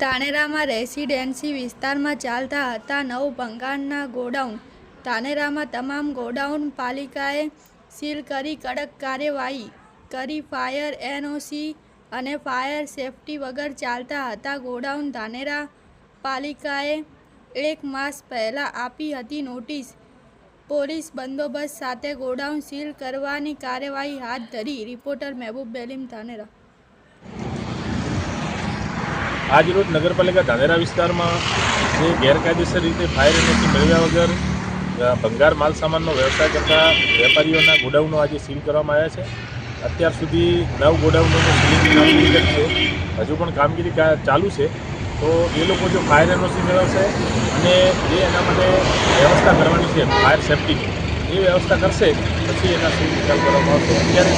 ધાનેરામાં residency વિસ્તારમાં ચાલતા હતા નવ બંગાળના ગોડાઉન. ધાનેરામાં તમામ ગોડાઉન પાલિકાએ સીલ કરી કડક કાર્યવાહી કરી. ફાયર એનઓસી અને ફાયર સેફટી વગર ચાલતા હતા ગોડાઉન. ધાનેરા પાલિકાએ એક માસ પહેલાં આપી હતી નોટિસ. પોલીસ બંદોબસ્ત સાથે ગોડાઉન સીલ કરવાની કાર્યવાહી હાથ ધરી. રિપોર્ટર મહેબૂબ બેલીમ, ધાનેરા. આજરોજ નગરપાલિકા ધાનેરા વિસ્તારમાં જે ગેરકાયદેસર રીતે ફાયર એનર્જી મેળવ્યા વગર ભંગાર માલ સામાનનો વ્યવસાય કરતા વેપારીઓના ગોડાઉનો આજે સીલ કરવામાં આવ્યા છે. અત્યાર સુધી નવ ગોડાઉનોનું સીલિંગ છે. હજુ પણ કામગીરી ચાલુ છે. તો એ લોકો જો ફાયર એનર્જી મેળવશે અને જે એના માટે વ્યવસ્થા કરવાની છે, ફાયર સેફટીની એ વ્યવસ્થા કરશે, પછી એના સીલ કરવામાં આવશે. અત્યારે